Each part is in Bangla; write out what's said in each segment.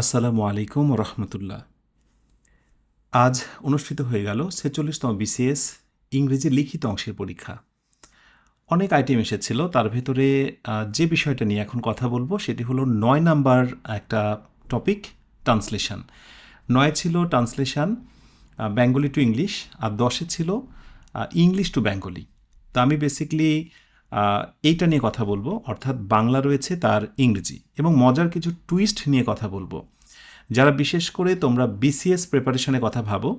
আসসালামু আলাইকুম রহমতুল্লাহ। আজ অনুষ্ঠিত হয়ে গেল ছেচল্লিশতম বিসিএস ইংরেজি লিখিত অংশের পরীক্ষা। অনেক আইটেম এসেছিল, তার ভেতরে যে বিষয়টা নিয়ে এখন কথা বলব সেটি হলো নয় নাম্বার একটা টপিক, ট্রান্সলেশন। নয় ছিল ট্রান্সলেশন বেঙ্গলি টু ইংলিশ, আর দশে ছিল ইংলিশ টু বেঙ্গলি। তো আমি বেসিকলি এইটা নিয়ে কথা বলব, অর্থাৎ বাংলা রয়েছে তার ইংরেজি এবং মজার কিছু টুইস্ট নিয়ে কথা বলব। যারা বিশেষ করে তোমরা বিসিএস প্রিপারেশনের কথা ভাবো,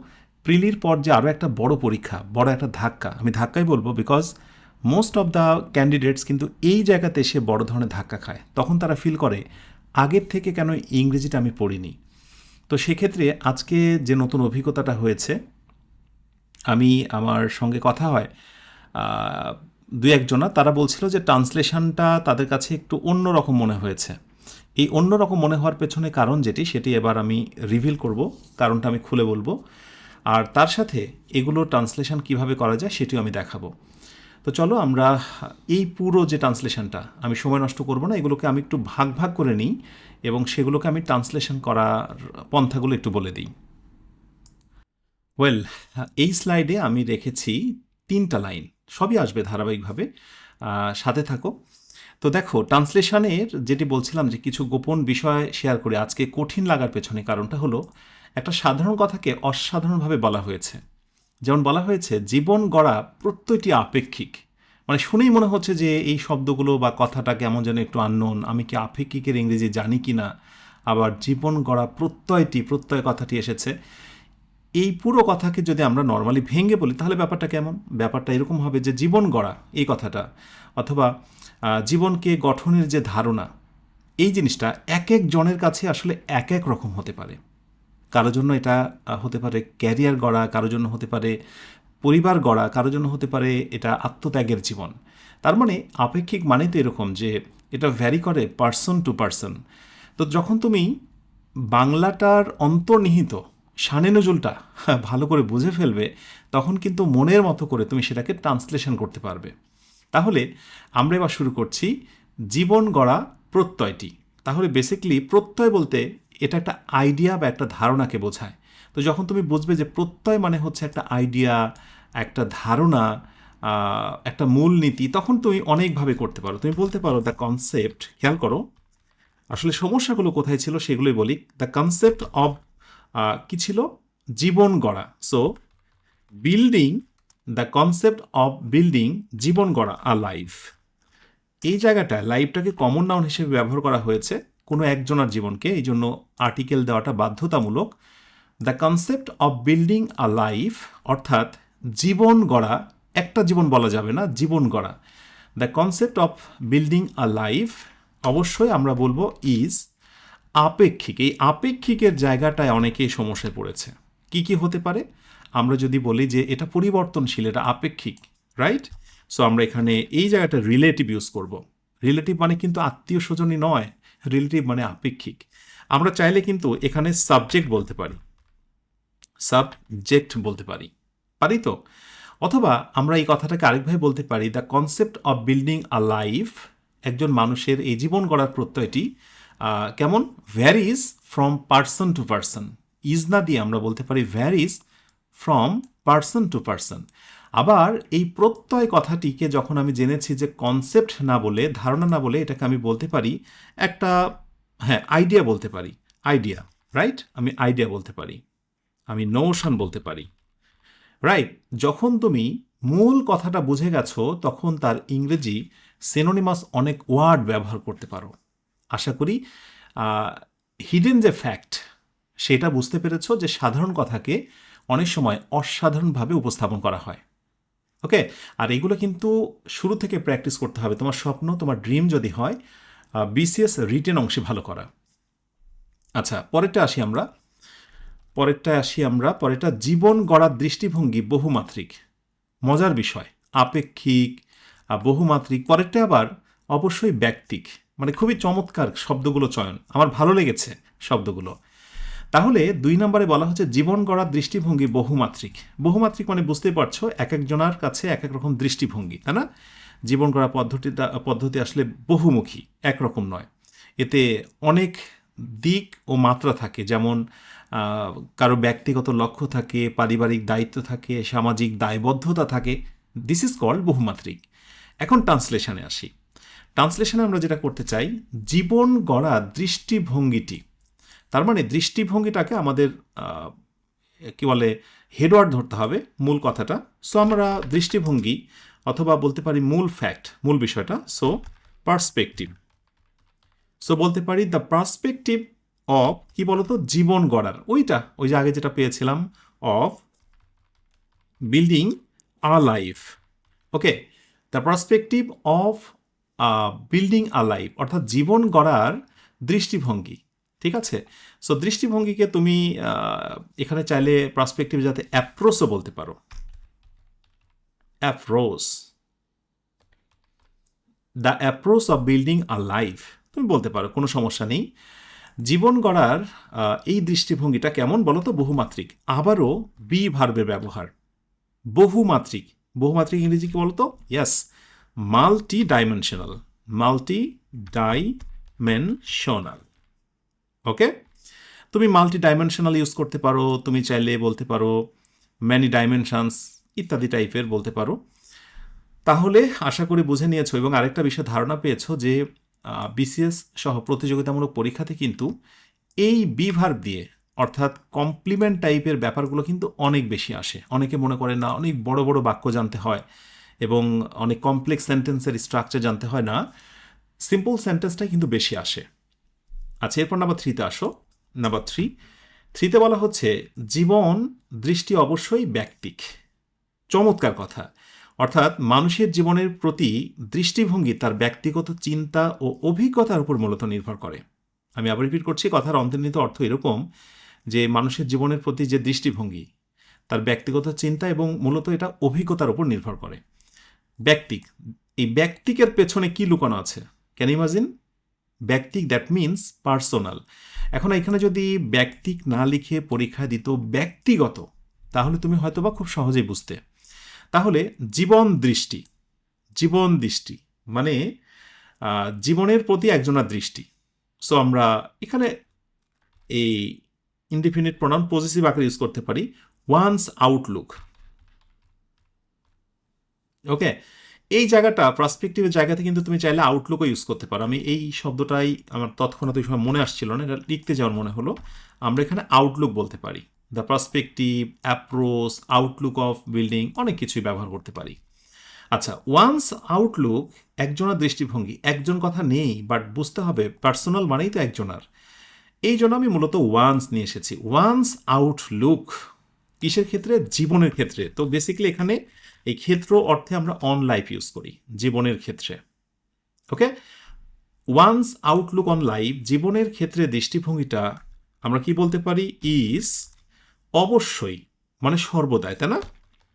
প্রিলির পর যে আরও একটা বড় পরীক্ষা, বড় একটা ধাক্কা, আমি ধাক্কাই বলব because most of the candidates কিন্তু এই জায়গাতে এসে বড় ধরনের ধাক্কা খায়। তখন তারা ফিল করে, আগের থেকে কেন ইংরেজিটা আমি পড়িনি? তো সেক্ষেত্রে আজকে যে নতুন অভিজ্ঞতাটা হয়েছে, আমি আমার সঙ্গে কথা হয় দুই একজনা, তারা বলছিল যে ট্রান্সলেশনটা তাদের কাছে একটু অন্যরকম মনে হয়েছে। এই অন্যরকম মনে হওয়ার পেছনে কারণ যেটি, সেটি এবার আমি রিভিল করব, কারণটা আমি খুলে বলব। আর তার সাথে এগুলো ট্রান্সলেশন কীভাবে করা যায়, সেটিও আমি দেখাবো। তো চলো আমরা এই পুরো যে ট্রান্সলেশনটা, আমি সময় নষ্ট করব না, এগুলোকে আমি একটু ভাগ ভাগ করে নিই এবং সেগুলোকে আমি ট্রান্সলেশন করার পন্থাগুলো একটু বলে দিই। ওয়েল এই স্লাইডে আমি রেখেছি তিনটা লাইন। সবই আসবে ধারাবাহিকভাবে। সাথে থাকো। তো দেখো, ট্রান্সলেশনের যেটি বলছিলাম যে কিছু গোপন বিষয় শেয়ার করে, আজকে কঠিন লাগার পেছনে কারণটা হলো, একটা সাধারণ কথাকে অসাধারণভাবে বলা হয়েছে। যেমন বলা হয়েছে, জীবন গড়া প্রত্যয়টি আপেক্ষিক। মানে শুনেই মনে হচ্ছে যে এই শব্দগুলো বা কথাটা কেমন যেন একটু আননোন আমি কি আপেক্ষিকের ইংরেজি জানি কি না আবার জীবন গড়া প্রত্যয়টি, প্রত্যয় কথাটি এসেছে। এই পুরো কথাকে যদি আমরা নর্মালি ভেঙে বলি, তাহলে ব্যাপারটা কেমন? ব্যাপারটা এরকম হবে যে জীবন গড়া, এই কথাটা। অথবা জীবনকে গঠনের যে ধারণা, এই জিনিসটা এক এক জনের কাছে আসলে এক এক রকম হতে পারে। কারোর জন্য এটা হতে পারে ক্যারিয়ার গড়া, কারোর জন্য হতে পারে পরিবার গড়া, কারোর জন্য হতে পারে এটা আত্মত্যাগের জীবন। তার মানে আপেক্ষিক মানে তো এরকম যে এটা ভ্যারি করে পার্সন টু পার্সন তো যখন তুমি বাংলাটার অন্তর্নিহিত শানে নজুলটা ভালো করে বুঝে ফেলবে, তখন কিন্তু মনের মতো করে তুমি সেটাকে ট্রান্সলেশন করতে পারবে। তাহলে আমরা এবার শুরু করছি জীবন গড়া প্রত্যয়টি। তাহলে বেসিকলি প্রত্যয় বলতে এটা একটা আইডিয়া বা একটা ধারণাকে বোঝায়। তো যখন তুমি বুঝবে যে প্রত্যয় মানে হচ্ছে একটা আইডিয়া একটা ধারণা একটা মূল নীতি তখন তুমি অনেকভাবে করতে পারো। তুমি বলতে পারো দ্য কনসেপ্ট খেয়াল করো। আসলে সমস্যাগুলো কোথায় ছিল সেগুলোই বলি। দ্য কনসেপ্ট অব কি ছিল? জীবন গড়া। So building the concept of building জীবন গড়া আ লাইফ এই জায়গাটায় লাইফটাকে কমন নাউন হিসেবে ব্যবহার করা হয়েছে কোনো একজনের জীবনকে। এই জন্য আর্টিকেল দেওয়াটা বাধ্যতামূলক। The concept of building a life অর্থাৎ জীবন গড়া, একটা জীবন বলা যাবে না, জীবন গড়া। The concept of building a life অবশ্যই আমরা বলব ইজ আপেক্ষিক, এই আপেক্ষিকের জায়গাটায় অনেকেই সমস্যায় পড়েছে। কি কি হতে পারে? আমরা যদি বলি যে এটা পরিবর্তনশীল, এটা আপেক্ষিক রাইট সো আমরা এখানে এই জায়গাটা রিলেটিভ ইউজ করব। রিলেটিভ মানে কিন্তু আত্মীয় স্বজনই নয় রিলেটিভ মানে আপেক্ষিক। আমরা চাইলে কিন্তু এখানে সাবজেক্ট বলতে পারি। সাবজেক্ট বলতে পারি। পারি তো? অথবা আমরা এই কথাটাকে আরেকভাবে বলতে পারি the concept of building a life একজন মানুষের এই জীবন গড়ার প্রত্যয়টি কেমন? Varies from person to person is না দিয়ে আমরা বলতে পারি varies from person to person আবার এই প্রত্যয় কথাটিকে যখন আমি জেনেছি যে কনসেপ্ট না বলে, ধারণা না বলে, এটাকে আমি বলতে পারি, একটা হ্যাঁ আইডিয়া বলতে পারি। আইডিয়া রাইট আমি আইডিয়া বলতে পারি। আমি নোশন বলতে পারি। রাইট যখন তুমি মূল কথাটা বুঝে গেছো, তখন তার ইংরেজি সেনোনিমাস অনেক ওয়ার্ড ব্যবহার করতে পারো। আশা করি হিডেন যে ফ্যাক্ট সেটা বুঝতে পেরেছ যে সাধারণ কথাকে অনেক সময় অসাধারণভাবে উপস্থাপন করা হয়। ওকে আর এগুলো কিন্তু শুরু থেকে প্র্যাকটিস করতে হবে। তোমার স্বপ্ন, তোমার ড্রিম যদি হয় বিসিএস রিটেন অংশে ভালো করা। আচ্ছা পরেরটা আসি আমরা। পরেরটা আসি আমরা। পরেরটা, জীবন গড়ার দৃষ্টিভঙ্গি বহুমাত্রিক। মজার বিষয়, আপেক্ষিক বহুমাত্রিক। পরেরটা আবার অবশ্যই ব্যক্তিক। মানে খুবই চমৎকার শব্দগুলো চয়ন। আমার ভালো লেগেছে শব্দগুলো। তাহলে দুই নম্বরে বলা হচ্ছে, জীবন গড়ার দৃষ্টিভঙ্গি বহুমাত্রিক। বহুমাত্রিক মানে বুঝতেই পারছ এক একজনের কাছে এক এক রকম দৃষ্টিভঙ্গি, তাই না? জীবন গড়া পদ্ধতিটা, পদ্ধতি আসলে বহুমুখী, একরকম নয়। এতে অনেক দিক ও মাত্রা থাকে, যেমন কারও ব্যক্তিগত লক্ষ্য থাকে, পারিবারিক দায়িত্ব থাকে, সামাজিক দায়বদ্ধতা থাকে। দিস ইজ কল্ড বহুমাত্রিক। এখন ট্রান্সলেশনে আসি। ট্রান্সলেশনে আমরা যেটা করতে চাই, জীবন গড়া দৃষ্টিভঙ্গিটি। তার মানে দৃষ্টিভঙ্গিটাকে আমাদের কি বলে হেডওয়ার্ড ধরতে হবে, মূল কথাটা। সো আমরা দৃষ্টিভঙ্গি অথবা বলতে পারি মূল ফ্যাক্ট মূল বিষয়টা সো পার্সপেক্টিভ সো বলতে পারি দ্য পার্সপেক্টিভ অফ কি বলতো, জীবন গড়ার। ওইটা, ওই যে আগে যেটা পেয়েছিলাম of building a life okay the perspective of building a life অর্থাৎ জীবন গড়ার দৃষ্টিভঙ্গি, ঠিক আছে? সো দৃষ্টিভঙ্গিকে তুমি এখানে চাইলে পার্সপেক্টিভ যাতে অ্যাপ্রোচও বলতে পারো। Approach the approach of building a life তুমি বলতে পারো, কোনো সমস্যা নেই। জীবন গড়ার এই দৃষ্টিভঙ্গিটা কেমন বলো তো? বহুমাত্রিক, আবারও বি ভার্বের ব্যবহার। বহুমাত্রিক বহুমাত্রিক ইংরেজি কি বলতো yes multi dimensional multi dimensional okay তুমি মাল্টি ডাইমেনশনাল ইউজ করতে পারো, তুমি চাইলে বলতে পারো ম্যানি ডাইমেনশনস ইত্যাদি টাইপের বলতে পারো। তাহলে আশা করি বুঝে নিয়েছো এবং আরেকটা বিষয় ধারণা পেয়েছ যে বিসিএস সহ প্রতিযোগিতামূলক পরীক্ষাতে কিন্তু এই বিভার দিয়ে, অর্থাৎ কমপ্লিমেন্ট টাইপের ব্যাপারগুলো কিন্তু অনেক বেশি আসে। অনেকে মনে করে না, অনেক বড় বড় বাক্য জানতে হয়। এবং অনেক কমপ্লেক্স সেন্টেন্সের স্ট্রাকচার জানতে হয় না। সিম্পল সেন্টেন্সটাই কিন্তু বেশি আসে। আচ্ছা এরপর নাম্বার থ্রিতে আসো। নাম্বার থ্রি থ্রিতে বলা হচ্ছে, জীবন দৃষ্টি অবশ্যই ব্যক্তিক। চমৎকার কথা। অর্থাৎ মানুষের জীবনের প্রতি দৃষ্টিভঙ্গি তার ব্যক্তিগত চিন্তা ও অভিজ্ঞতার উপর মূলত নির্ভর করে। আমি আবার রিপিট করছি, কথার অন্তর্নিহিত অর্থ এরকম যে মানুষের জীবনের প্রতি যে দৃষ্টিভঙ্গি, তার ব্যক্তিগত চিন্তা এবং মূলত এটা অভিজ্ঞতার উপর নির্ভর করে। ব্যক্তিক। এই ব্যক্তিকের পেছনে কি লুকানো আছে? ক্যান ইমাজিন ব্যক্তিক দ্যাট মিনস পার্সোনাল এখন এখানে যদি ব্যক্তিক না লিখে পরীক্ষা দিত ব্যক্তিগত, তাহলে তুমি হয়তোবা খুব সহজেই বুঝতে। তাহলে জীবন দৃষ্টি জীবন দৃষ্টি মানে জীবনের প্রতি একজনের দৃষ্টি। সো আমরা এখানে এই ইনডিফিনিট প্রোনাউন পজিটিভ আকারে ইউজ করতে পারি। ওয়ান্স আউটলুক ওকে এই জায়গাটা পার্সপেক্টিভের জায়গাতে কিন্তু তুমি চাইলে আউটলুকও ইউজ করতে পারো। আমি এই শব্দটাই আমার তৎক্ষণাৎ ওই সময় মনে আসছিল না, এটা লিখতে যাওয়ার মনে হলো। আমরা এখানে আউটলুক বলতে পারি। The perspective approach outlook of building অনেক কিছুই ব্যবহার করতে পারি। আচ্ছা ওয়ান্স আউটলুক একজনের দৃষ্টিভঙ্গি, একজন কথা নেই বাট বুঝতে হবে পার্সোনাল মানেই তো একজনার। এই জন্য আমি মূলত ওয়ান্স নিয়ে এসেছি। ওয়ান্স আউটলুক কিসের ক্ষেত্রে? জীবনের ক্ষেত্রে। তো বেসিক্যালি এখানে এই ক্ষেত্র অর্থে আমরা অন লাইফ ইউজ করি, জীবনের ক্ষেত্রে। Okay one's outlook on life জীবনের ক্ষেত্রে দৃষ্টিভঙ্গিটা আমরা কি বলতে পারি? ইজ অবশ্যই মানে সর্বদাই, তাই না?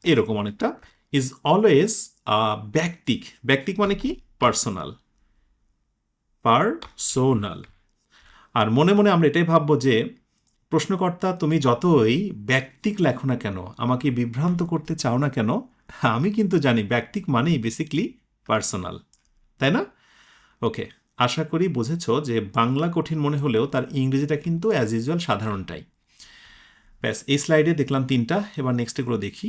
এরকম অনেকটা। ইজ অলওয়েজ ব্যক্তিক। ব্যক্তিক মানে কি? পার্সোনাল পার্সোনাল আর মনে মনে আমরা এটাই ভাববো যে, প্রশ্নকর্তা, তুমি যতই ব্যক্তিক লেখো না কেন, আমাকে বিভ্রান্ত করতে চাও না কেন আমি কিন্তু জানি ব্যক্তিক মানেই বেসিকলি পার্সোনাল তাই না? ওকে আশা করি বুঝেছ যে বাংলা কঠিন মনে হলেও তার ইংরেজিটা কিন্তু অ্যাজ ইউজুয়াল সাধারণটাই। ব্যাস, এই স্লাইডে দেখলাম তিনটা, এবার নেক্সট এগুলো দেখি।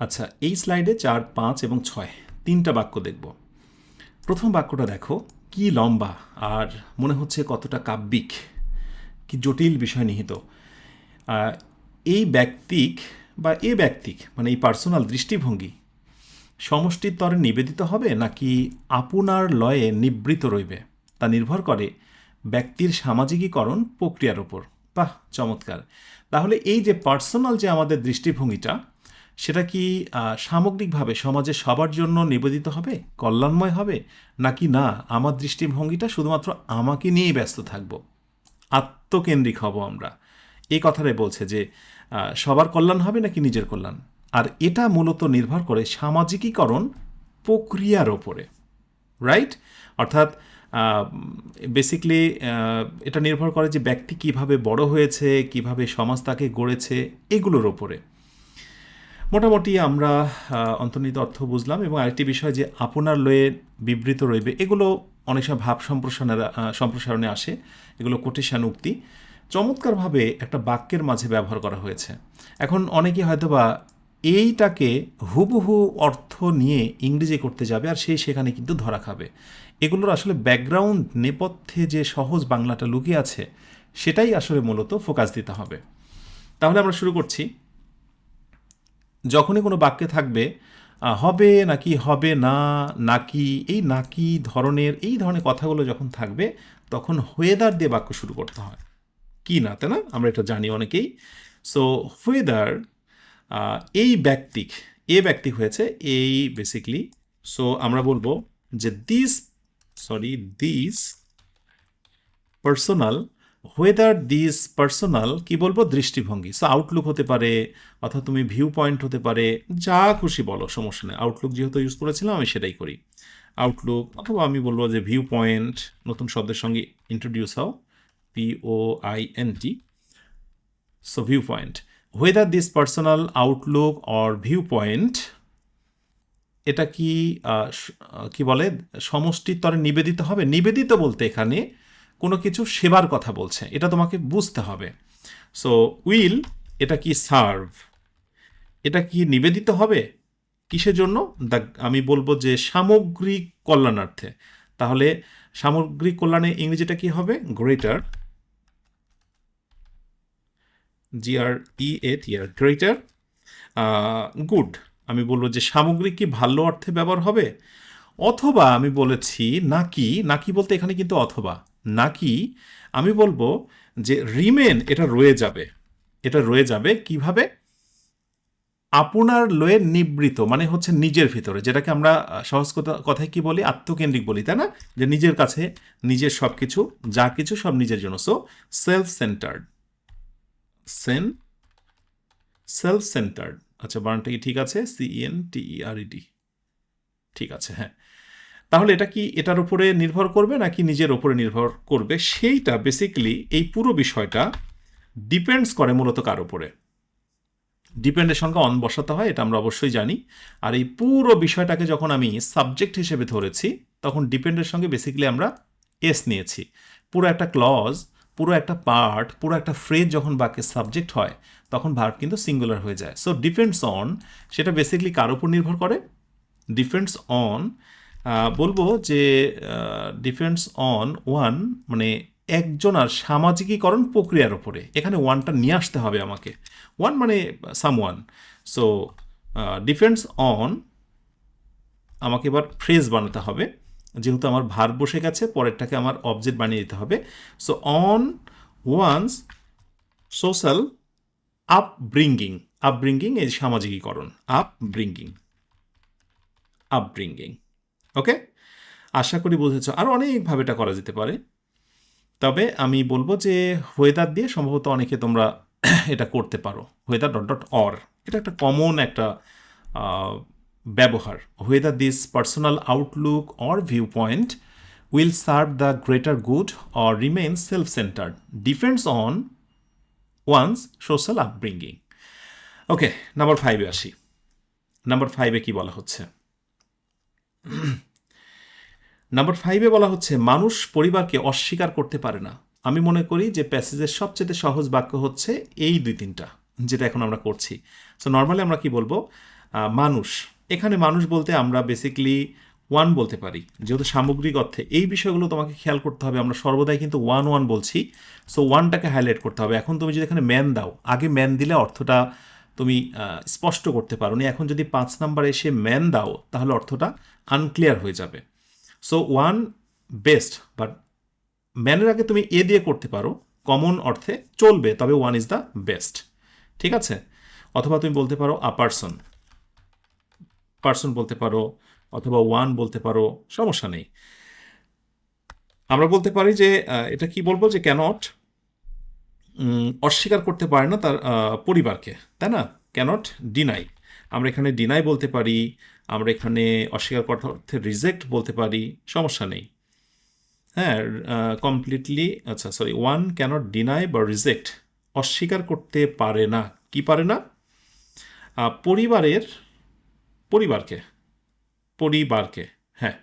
আচ্ছা এই স্লাইডে চার, পাঁচ এবং ছয়, তিনটা বাক্য দেখব। প্রথম বাক্যটা দেখো, কি লম্বা আর মনে হচ্ছে কতটা কাব্যিক, কি জটিল বিষয় নিহিত। এই ব্যক্তিক বা এ ব্যক্তিক মানে এই পার্সোনাল দৃষ্টিভঙ্গি, সমষ্টির তরে নিবেদিত হবে নাকি আপনার লয়ে নিবৃত রইবে? তা নির্ভর করে ব্যক্তির সামাজিকীকরণ প্রক্রিয়ার ওপর বাহ, চমৎকার। তাহলে এই যে পার্সোনাল যে আমাদের দৃষ্টিভঙ্গিটা, সেটা কি সামগ্রিকভাবে সমাজে সবার জন্য নিবেদিত হবে, কল্যাণময় হবে, নাকি না, আমার দৃষ্টিভঙ্গিটা শুধুমাত্র আমাকে নিয়েই ব্যস্ত থাকব? আত্মকেন্দ্রিক হব আমরা। এই কথাটাই বলছে যে সবার কল্যাণ হবে নাকি নিজের কল্যাণ? আর এটা মূলত নির্ভর করে সামাজিকীকরণ প্রক্রিয়ার ওপরে রাইট অর্থাৎ বেসিকলি এটা নির্ভর করে যে ব্যক্তি কীভাবে বড় হয়েছে, কীভাবে সমাজ তাকে গড়েছে, এগুলোর ওপরে। মোটামুটি আমরা অন্তর্নিহিত অর্থ বুঝলাম এবং আরেকটি বিষয় যে আপনার লয়ে বিবৃত রইবে, এগুলো অনেক সময় ভাব সম্প্রসারণের সম্প্রসারণে আসে। এগুলো কোটেশন উক্তি। চমৎকারভাবে একটা বাক্যের মাঝে ব্যবহার করা হয়েছে। এখন অনেকে হয়তোবা এইটাকে হুবহু অর্থ নিয়ে ইংরেজি করতে যাবে আর সেই সেখানে কিন্তু ধরা খাবে। এগুলোর আসলে ব্যাকগ্রাউন্ড নেপথ্যে যে সহজ বাংলাটা লুকিয়ে আছে, সেটাই আসলে মূলত ফোকাস দিতে হবে। তাহলে আমরা শুরু করছি। যখনই কোনো বাক্যে থাকবে হবে নাকি হবে না, নাকি, এই নাকি ধরনের, এই ধরনের কথাগুলো যখন থাকবে, তখন ওয়েদার দিয়ে বাক্য শুরু করতে হয়। কি না, তাই না? আমরা এটা জানি অনেকেই। সো ওয়েদার এই ব্যক্তিক এ ব্যক্তি হয়েছে এই বেসিকলি সো আমরা বলব যে this sorry this personal whether this personal কি বলব? দৃষ্টিভঙ্গি। সো আউটলুক হতে পারে, অথবা তুমি ভিউ পয়েন্ট হতে পারে, যা খুশি বলো, সমস্যা নেই। আউটলুক যেহেতু ইউজ করেছিলাম, আমি সেটাই করি। আউটলুক অথবা আমি বলব যে ভিউ পয়েন্ট নতুন শব্দের সঙ্গে ইন্ট্রোডিউস হও। Viewpoint whether this personal outlook or viewpoint এটা কি কি বলে? সমষ্টির তরে নিবেদিত হবে? নিবেদিত বলতে এখানে কোনো কিছু সেবার কথা বলছে। এটা তোমাকে বুঝতে হবে। সো উইল এটা কি সার্ভ এটা কি নিবেদিত হবে? কিসের জন্য? দা- আমি বলব যে সামগ্রিক কল্যাণার্থে। তাহলে সামগ্রিক কল্যাণে ইংরেজিটা কি হবে? Greater G R E A T R greater good আমি বলব যে সামগ্রিক কি ভালো অর্থে ব্যবহার হবে? অথবা আমি বলেছি নাকি নাকি বলতে এখানে কিন্তু অথবা। নাকি, আমি বলব যে রিমেন এটা রয়ে যাবে। এটা রয়ে যাবে কীভাবে? আপনার লয়ে নিবৃত মানে হচ্ছে নিজের ভিতরে, যেটাকে আমরা সহজ কথা- কথায় কি বলি? আত্মকেন্দ্রিক বলি, তাই না? যে নিজের কাছে নিজের সব কিছু যা কিছু সব নিজের জন্য। সো সেলফ সেন্টার্ড সেন সেলফ সেন্টার্ড আচ্ছা বানানটা কি ঠিক আছে? C N T E R E D ঠিক আছে হ্যাঁ। তাহলে এটা কি এটার উপরে নির্ভর করবে নাকি নিজের উপরে নির্ভর করবে? সেইটা বেসিক্যালি এই পুরো বিষয়টা ডিপেন্ডস করে মূলত কার উপরে। ডিপেন্ডের সঙ্গে অন বসাতে হয়, এটা আমরা অবশ্যই জানি। আর এই পুরো বিষয়টাকে যখন আমি সাবজেক্ট হিসেবে ধরেছি, তখন ডিপেন্ডের সঙ্গে বেসিক্যালি আমরা এস নিয়েছি। পুরো একটা ক্লজ পুরো একটা পার্ট পুরো একটা ফ্রেজ যখন বাক্যের সাবজেক্ট হয়, তখন ভার্ব কিন্তু সিঙ্গুলার হয়ে যায়। সো ডিপেন্ডস অন সেটা বেসিকলি কার উপর নির্ভর করে? ডিপেন্ডস অন বলব যে ডিপেন্ডস অন ওয়ান মানে একজনার সামাজিকীকরণ প্রক্রিয়ার উপরে। এখানে ওয়ানটা নিয়ে আসতে হবে আমাকে। ওয়ান মানে someone so depends on আমাকে এবার ফ্রেজ বানাতে হবে। যেহেতু আমার ভার বসে গেছে, পরেরটাকে আমার অবজেক্ট বানিয়ে দিতে হবে। So on one's social upbringing upbringing এই সামাজিকীকরণ আপব্রিঙ্গিং আপব্রিঙ্গিং ওকে আশা করি বুঝেছ। আরও অনেকভাবে এটা করা যেতে পারে। তবে আমি বলব যে ওয়েদার দিয়ে সম্ভবত অনেকে তোমরা এটা করতে পারো। ওয়েদার ডট ডট অর এটা একটা কমন একটা ব্যবহার whether this personal outlook or viewpoint will serve the greater good or remain self centred depends on one's social upbringing okay number ফাইভে আসি নাম্বার ফাইভে কি বলা হচ্ছে? নাম্বার ফাইভে বলা হচ্ছে, মানুষ পরিবারকে অস্বীকার করতে পারে না। আমি মনে করি যে প্যাসেজের সবচেয়ে সহজ বাক্য হচ্ছে এই দুই তিনটা, যেটা এখন আমরা করছি। সো নর্মালি আমরা কি বলব? মানুষ এখানে মানুষ বলতে আমরা বেসিক্যালি ওয়ান বলতে পারি। যেহেতু সামগ্রিক অর্থে এই বিষয়গুলো তোমাকে খেয়াল করতে হবে, আমরা সর্বদাই কিন্তু ওয়ান ওয়ান বলছি। সো ওয়ানটাকে হাইলাইট করতে হবে। এখন তুমি যদি এখানে ম্যান দাও, আগে ম্যান দিলে অর্থটা তুমি স্পষ্ট করতে পারো। নি এখন যদি পাঁচ নাম্বার এসে ম্যান দাও, তাহলে অর্থটা আনক্লিয়ার হয়ে যাবে। সো ওয়ান বেস্ট বাট ম্যানের আগে তুমি এ দিয়ে করতে পারো। কমন অর্থে চলবে, তবে ওয়ান ইজ দ্য বেস্ট ঠিক আছে? অথবা তুমি বলতে পারো আ পার্সন পার্সন বলতে পারো অথবা ওয়ান বলতে পারো, সমস্যা নেই। আমরা বলতে পারি যে এটা কি বলব যে ক্যানট অস্বীকার করতে পারে না তার পরিবারকে, তাই না? ক্যানট ডিনাই আমরা এখানে ডিনাই বলতে পারি, আমরা এখানে অস্বীকার করার অর্থে রিজেক্ট বলতে পারি, সমস্যা নেই। হ্যাঁ কমপ্লিটলি আচ্ছা সরি ওয়ান ক্যানট ডিনাই বা রিজেক্ট অস্বীকার করতে পারে না। কি পারে না? পরিবারের পরিবারকে পরিবারকে হ্যাঁ।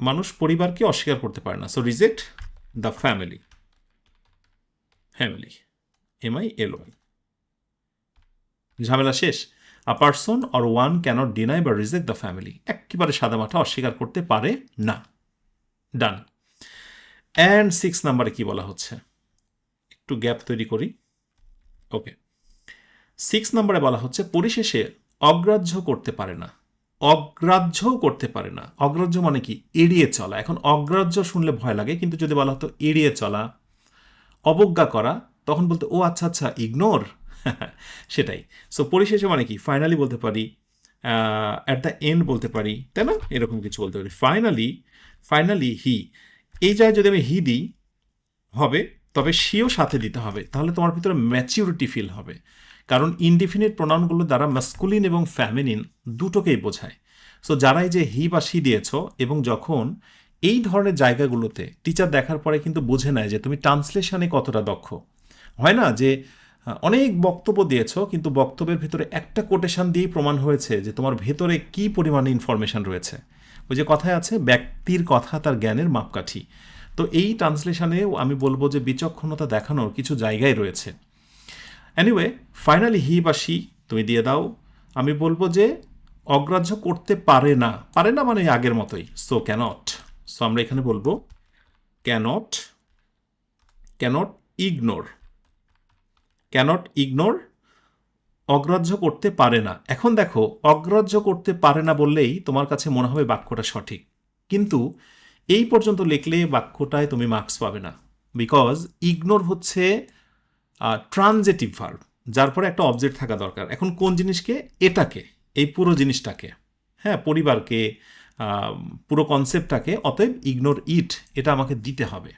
মানুষ পরিবারকে অস্বীকার করতে পারে না। So reject the family family M I L Y ঝামেলা শেষ। A person or one can't deny বা রিজেক্ট দ্য ফ্যামিলি একেবারে সাদামাটা অস্বীকার করতে পারে না। ডান অ্যান্ড সিক্স নাম্বারে কি বলা হচ্ছে? একটু গ্যাপ তৈরি করি। ওকে সিক্স নাম্বারে বলা হচ্ছে, পরিশেষে অগ্রাহ্য করতে পারে না। অগ্রাহ্য করতে পারে না। অগ্রাহ্য মানে কি? এড়িয়ে চলা। এখন অগ্রাহ্য শুনলে ভয় লাগে, কিন্তু যদি বলা হতো এড়িয়ে চলা, অবজ্ঞা করা, তখন বলতে, ও আচ্ছা আচ্ছা ইগনোর সেটাই। সো পরিশেষে মানে কি? ফাইনালি বলতে পারি অ্যাট দ্য এন্ড বলতে পারি, তাই না? এরকম কিছু বলতে পারি। ফাইনালি ফাইনালি হি এই জায়গায় যদি আমি হি দিই, হবে, তবে সিও সাথে দিতে হবে। তাহলে তোমার ভিতরে ম্যাচিউরিটি ফিল হবে। কারণ ইনডিফিনিট প্রোনাউনগুলো দ্বারা মাস্কুলিন এবং ফ্যামিনিন দুটোকেই বোঝায়। সো যারাই যে হি বা সি দিয়েছ এবং যখন এই ধরনের জায়গাগুলোতে টিচার দেখার পরে কিন্তু বুঝে নেয় যে তুমি ট্রান্সলেশনে কতটা দক্ষ। হয় না যে অনেক বক্তব্য দিয়েছ, কিন্তু বক্তব্যের ভেতরে একটা কোটেশন দিয়েই প্রমাণ হয়েছে যে তোমার ভেতরে কি পরিমাণে ইনফরমেশন রয়েছে। ওই যে কথায় আছে, ব্যক্তির কথা তার জ্ঞানের মাপকাঠি। তো এই ট্রান্সলেশনেও আমি বলব যে বিচক্ষণতা দেখানোর কিছু জায়গায় রয়েছে। এনিওয়ে ফাইনালি হি বা সি তুমি দিয়ে দাও। আমি বলব যে, অগ্রাহ্য করতে পারে না। পারে না মানে আগের মতোই। সো ক্যানট সো আমরা এখানে বলব can't can't ignore can't ignore অগ্রাহ্য করতে পারে না। এখন দেখো, অগ্রাহ্য করতে পারে না বললেই তোমার কাছে মনে হবে বাক্যটা সঠিক। কিন্তু এই পর্যন্ত লিখলে বাক্যটায় তুমি মার্কস পাবে না। বিকজ ইগনোর হচ্ছে ট্রানজেটিভ ভার্ব যার পরে একটা অবজেক্ট থাকা দরকার। এখন কোন জিনিসকে? এটাকে, এই পুরো জিনিসটাকে। হ্যাঁ পরিবারকে পুরো কনসেপ্টটাকে অতএব ইগনোর ইট এটা আমাকে দিতে হবে।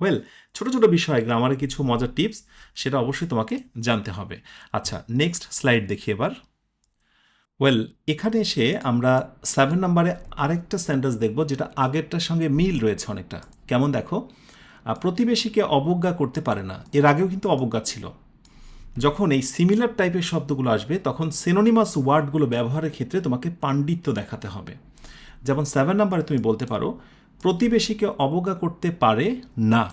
ওয়েল ছোট ছোট বিষয় গ্রামারে কিছু মজার টিপস সেটা অবশ্যই তোমাকে জানতে হবে। আচ্ছা নেক্সট স্লাইড দেখি এবার। ওয়েল এখানে এসে আমরা সেভেন নাম্বারে আরেকটা সেন্টেন্স দেখব, যেটা আগেরটার সঙ্গে মিল রয়েছে অনেকটা। কেমন দেখো? প্রতিবেশীকে অবজ্ঞা করতে পারে না। এর আগেও কিন্তু অবজ্ঞা ছিল। যখন এই সিমিলার টাইপের শব্দগুলো আসবে, তখন সেনোনিমাস ওয়ার্ডগুলো ব্যবহারের ক্ষেত্রে তোমাকে পাণ্ডিত্য দেখাতে হবে। যেমন সেভেন নাম্বারে তুমি বলতে পারো, প্রতিবেশীকে অবজ্ঞা করতে পারে না।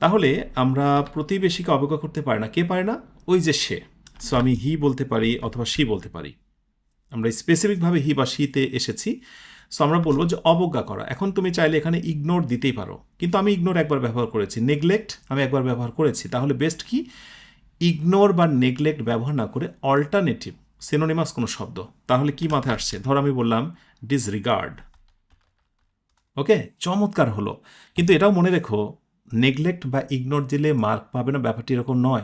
তাহলে আমরা প্রতিবেশীকে অবজ্ঞা করতে পারে না। কে পারে না? ওই যে সে। সো আমি হি বলতে পারি অথবা সি বলতে পারি। আমরা স্পেসিফিকভাবে হি বা সিতে এসেছি। সো আমরা বলব যে অবজ্ঞা করা। এখন তুমি চাইলে এখানে ইগনোর দিতেই পারো। কিন্তু আমি ইগনোর একবার ব্যবহার করেছি। নেগলেক্ট আমি একবার ব্যবহার করেছি। তাহলে বেস্ট কি? ইগনোর বা নেগলেক্ট ব্যবহার না করে অল্টারনেটিভ সিনোনিমাস কোনো শব্দ। তাহলে কি মাথায় আসছে? ধর আমি বললাম ডিসরিগার্ড ওকে চমৎকার হলো। কিন্তু এটাও মনে রেখো নেগলেক্ট বা ইগনোর দিলে মার্ক পাবে না, ব্যাপারটি এরকম নয়।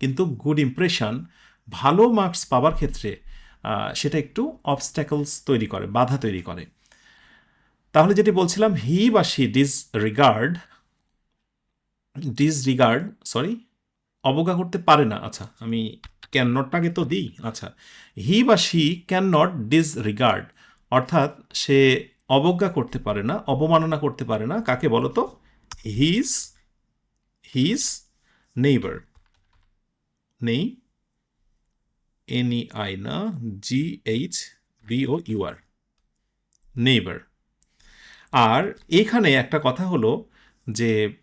কিন্তু গুড ইমপ্রেশন ভালো মার্কস পাওয়ার ক্ষেত্রে সেটা একটু অবস্ট্যাকলস তৈরি করে, বাধা তৈরি করে। তাহলে যেটি বলছিলাম হি বা সি ডিস রিগার্ড সরি অবজ্ঞা করতে পারে না। আচ্ছা আমি ক্যান নটটাকে তো দিই। আচ্ছা হি বা she cannot disregard অর্থাৎ সে অবজ্ঞা করতে পারে না, অবমাননা করতে পারে না। কাকে বলো তো? হিজ হিজ নেইবার নেই এন ই আই না G H B O U R neighbour আর এখানে একটা কথা হলো যে,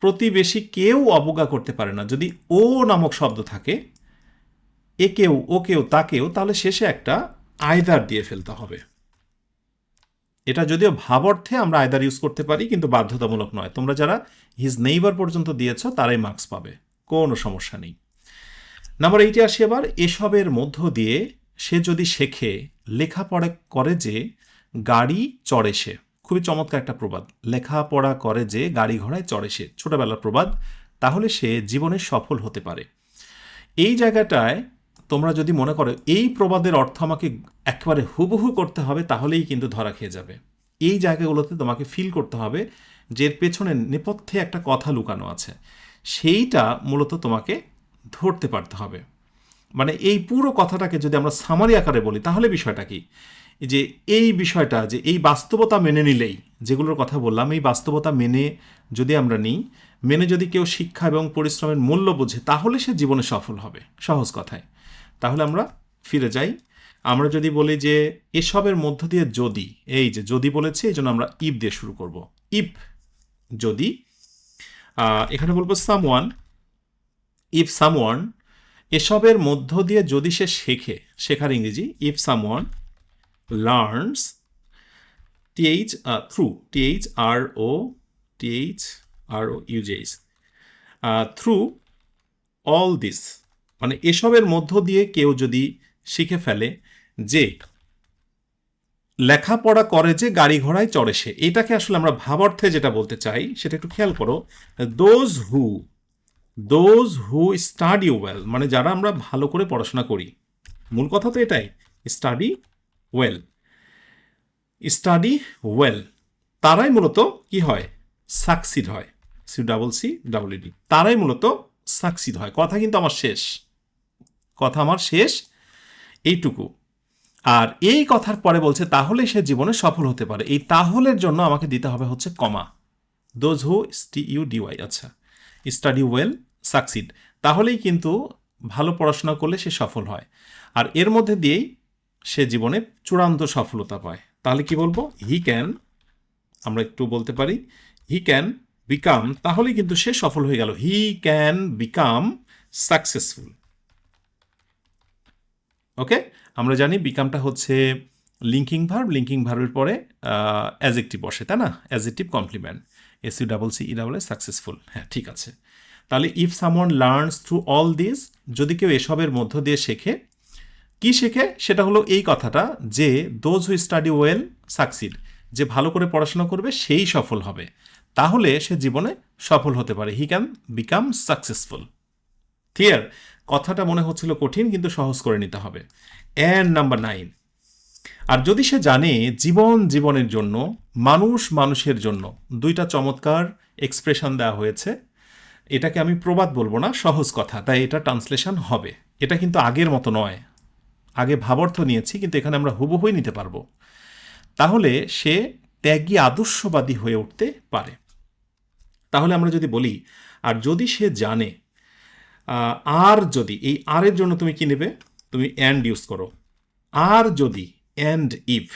প্রতিবেশী কেউ অবজ্ঞা করতে পারে না। যদি ও নামক শব্দ থাকে একেও ওকেও তাকেও তাহলে শেষে একটা আয়দার দিয়ে ফেলতে হবে। এটা যদিও ভাব অর্থে আমরা আয়দার ইউজ করতে পারি, কিন্তু বাধ্যতামূলক নয়। তোমরা যারা হিজ নেইবার পর্যন্ত দিয়েছ, তারাই মার্কস পাবে। কোনো সমস্যা নেই। নাম্বার এইটে আসি আবার, এসবের মধ্য দিয়ে সে যদি শেখে, লেখাপড়া করে যে গাড়ি চড়ে সে। খুবই চমৎকার একটা প্রবাদ। লেখাপড়া করে যে গাড়ি ঘোড়ায় চড়ে সে। ছোটবেলার প্রবাদ। তাহলে সে জীবনে সফল হতে পারে। এই জায়গাটায় তোমরা যদি মনে করো, এই প্রবাদের অর্থ আমাকে একেবারে হুবহু করতে হবে, তাহলেই কিন্তু ধরা খেয়ে যাবে। এই জায়গাগুলোতে তোমাকে ফিল করতে হবে যে এর পেছনে নেপথ্যে একটা কথা লুকানো আছে। সেইটা মূলত তোমাকে ধরতে পারতে হবে। মানে এই পুরো কথাটাকে যদি আমরা সামারি আকারে বলি, তাহলে বিষয়টা কি? যে এই বিষয়টা, যে এই বাস্তবতা মেনে নিলেই, যেগুলোর কথা বললাম, এই বাস্তবতা মেনে যদি আমরা নিই, মেনে যদি কেউ শিক্ষা এবং পরিশ্রমের মূল্য বোঝে, তাহলে সে জীবনে সফল হবে। সহজ কথায়। তাহলে আমরা ফিরে যাই। আমরা যদি বলি যে এসবের মধ্য দিয়ে যদি, এই যে যদি বলেছি, এই জন্য আমরা ইফ দিয়ে শুরু করব। ইফ যদি এখানে বলব সামওয়ান ইফ সামওয়ান এসবের মধ্য দিয়ে যদি সে শেখে, শেখার ইংরেজি if someone learns T H through T H R O T H R O U G H through all this মানে এসবের মধ্য দিয়ে কেউ যদি শিখে ফেলে যে লেখাপড়া করে যে গাড়ি ঘোড়ায় চড়ে সে, এটাকে আসলে আমরা ভাবার্থে যেটা বলতে চাই, সেটা একটু খেয়াল করো those who those who study well মানে যারা আমরা ভালো করে পড়াশোনা করি। মূল কথা তো এটাই স্টাডি ওয়েল স্টাডি ওয়েল তারাই মূলত কি হয়? সাকসিড হয়। C double C double D তারাই মূলত সাকসিড হয়। কথা কিন্তু আমার শেষ। কথা আমার শেষ এইটুকু। আর এই কথার পরে বলছে, তাহলে সে জীবনে সফল হতে পারে। এই তাহলের জন্য আমাকে দিতে হবে হচ্ছে comma. Those who S T U D Y আচ্ছা। স্টাডি ওয়েল সাকসিড তাহলেই কিন্তু ভালো পড়াশোনা করলে সে সফল হয়। আর এর মধ্যে দিয়েই সে জীবনে চূড়ান্ত সফলতা পায়। তাহলে কি বলব? হি ক্যান আমরা একটু বলতে পারি হি ক্যান বিকাম তাহলেই কিন্তু সে সফল হয়ে গেল। He can become successful okay আমরা জানি বিকামটা হচ্ছে লিঙ্কিং ভার্ব লিঙ্কিং ভার্বের পরে অ্যাজেক্টিভ বসে, তাই না? Adjective complement S double C E double A successful হ্যাঁ ঠিক আছে। তাহলে if someone learns through all this যদি কেউ এসবের মধ্য দিয়ে শেখে, কি শেখে? সেটা হলো এই কথাটা যে those who study well succeed যে ভালো করে পড়াশোনা করবে, সেই সফল হবে। তাহলে সে জীবনে সফল হতে পারে। He can become successful clear কথাটা মনে হচ্ছিল কঠিন, কিন্তু সহজ করে নিতে হবে। অ্যান্ড নাম্বার নাইন আর যদি সে জানে জীবন জীবনের জন্য, মানুষ মানুষের জন্য, দুইটা চমৎকার এক্সপ্রেশন দেওয়া হয়েছে, এটাকে আমি প্রবাদ বলব না, সহজ কথা, তাই এটা ট্রান্সলেশন হবে। এটা কিন্তু আগের মতো নয়। আগে ভাবার্থ নিয়েছি, কিন্তু এখানে আমরা হুবহুই নিতে পারব। তাহলে সে ত্যাগী আদর্শবাদী হয়ে উঠতে পারে। তাহলে আমরা যদি বলি, আর যদি সে জানে আর যদি, এই আরের জন্য তুমি কি নেবে? তুমি অ্যান্ড ইউজ করো। আর যদি অ্যান্ড ইফ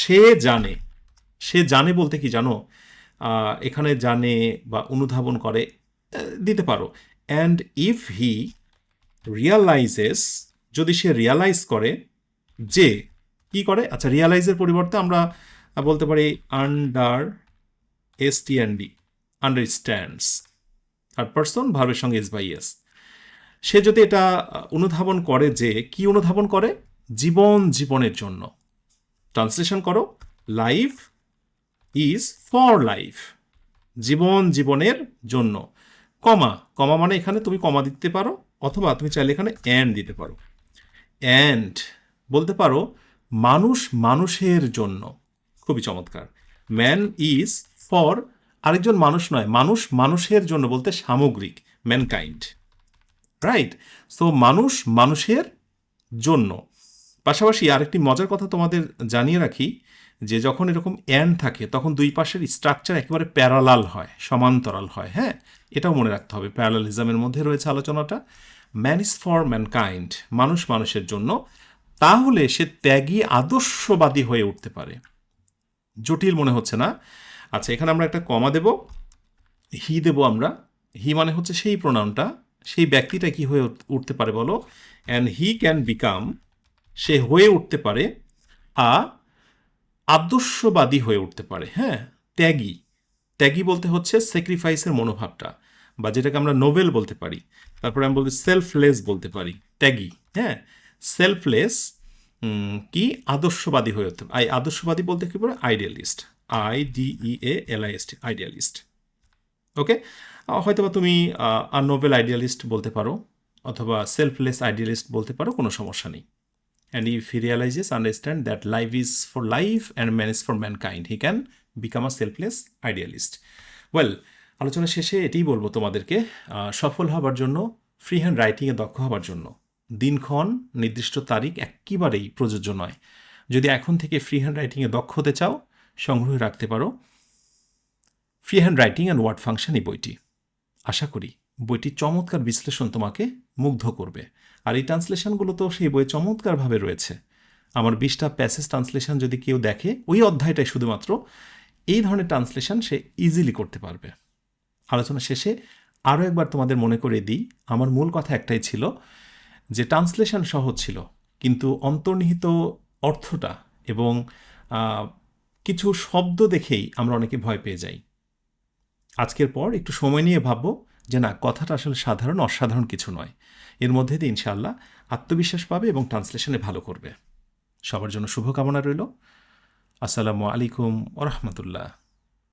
সে জানে। সে জানে বলতে কি জানো? এখানে জানে বা অনুধাবন করে দিতে পারো। অ্যান্ড ইফ হি রিয়ালাইজেস যদি সে রিয়ালাইজ করে যে, কি করে? আচ্ছা রিয়ালাইজের পরিবর্তে আমরা বলতে পারি under S T and D understands third person ভার্বের সঙ্গে এস বাই এস সে যদি এটা অনুধাবন করে যে, কি অনুধাবন করে? জীবন জীবনের জন্য। ট্রান্সলেশন করো। লাইফ ইজ ফর লাইফ জীবন জীবনের জন্য। কমা। কমা মানে এখানে তুমি কমা দিতে পারো অথবা তুমি চাইলে এখানে অ্যান্ড দিতে পারো। অ্যান্ড বলতে পারো, মানুষ মানুষের জন্য। খুবই চমৎকার। ম্যান ইজ ফর আরেকজন মানুষ নয়, মানুষ মানুষের জন্য বলতে সামগ্রিক ম্যানকাইন্ড রাইট সো মানুষ মানুষের জন্য। পাশাপাশি আরেকটি মজার কথা তোমাদের জানিয়ে রাখি, যে যখন এরকম অ্যান্ড থাকে, তখন দুই পাশের স্ট্রাকচার একেবারে প্যারালাল হয়, সমান্তরাল হয় হ্যাঁ? এটাও মনে রাখতে হবে। প্যারালালিজমের মধ্যে রয়েছে আলোচনাটা। ম্যান ইজ ফর ম্যানকাইন্ড মানুষ মানুষের জন্য। তাহলে সে ত্যাগী, আদর্শবাদী হয়ে উঠতে পারে। জটিল মনে হচ্ছে না? আচ্ছা এখানে আমরা একটা কমা দেব। হি দেব আমরা। হি মানে হচ্ছে সেই প্রোনাউনটা সেই ব্যক্তিটা কি হয়ে উঠতে পারে বলো? অ্যান্ড হি ক্যান বিকাম সে হয়ে উঠতে পারে আ আদর্শবাদী হয়ে উঠতে পারে হ্যাঁ? ত্যাগী। ত্যাগী বলতে হচ্ছে স্যাক্রিফাইসের মনোভাবটা, বা যেটাকে আমরা নোবেল বলতে পারি। তারপরে আমি বলতে সেলফলেস বলতে পারি, ত্যাগী হ্যাঁ? সেলফলেস কি? আদর্শবাদী হয়ে উঠতে আই আদর্শবাদী বলতে কি বলে? Idealist I D E A L I S T idealist okay হয়তো বা তুমি নোবেল আইডিয়ালিস্ট বলতে পারো, অথবা সেলফলেস আইডিয়ালিস্ট বলতে পারো, কোনো সমস্যা নেই। And if he realizes, understand that life is for life and man is for mankind. He can become a selfless idealist. Well আলোচনা শেষে এটাই বলব তোমাদেরকে সফল হবার জন্য ফ্রি হ্যান্ড রাইটিংয়ে দক্ষ হবার জন্য। দিনক্ষণ, নির্দিষ্ট তারিখ একেবারেই প্রযোজ্য নয়। যদি এখন থেকে ফ্রি হ্যান্ড রাইটিংয়ে দক্ষ হতে চাও, সংগ্রহে রাখতে পারো। Free hand writing and word function এই বইটি। আশা করি বইটি চমৎকার বিশ্লেষণ তোমাকে মুগ্ধ করবে। আর এই ট্রান্সলেশনগুলো তো সেই বইয়ে চমৎকারভাবে রয়েছে। আমার বিশটা প্যাসেজ ট্রান্সলেশন যদি কেউ দেখে, ওই অধ্যায়টাই শুধুমাত্র এই ধরনের ট্রান্সলেশন সে ইজিলি করতে পারবে। আলোচনা শেষে আরও একবার তোমাদের মনে করে দিই, আমার মূল কথা একটাই ছিল যে ট্রান্সলেশন সহজ ছিল, কিন্তু অন্তর্নিহিত অর্থটা এবং কিছু শব্দ দেখেই আমরা অনেকে ভয় পেয়ে যাই। আজকের পর একটু সময় নিয়ে ভাববো যে না, কথাটা আসলে সাধারণ, অসাধারণ কিছু নয়। এর মধ্যে দিয়ে ইনশাআল্লাহ আত্মবিশ্বাস পাবে এবং ট্রান্সলেশনে ভালো করবে। সবার জন্য শুভকামনা রইল। আসসালামু আলাইকুম ওরহমতুল্লাহ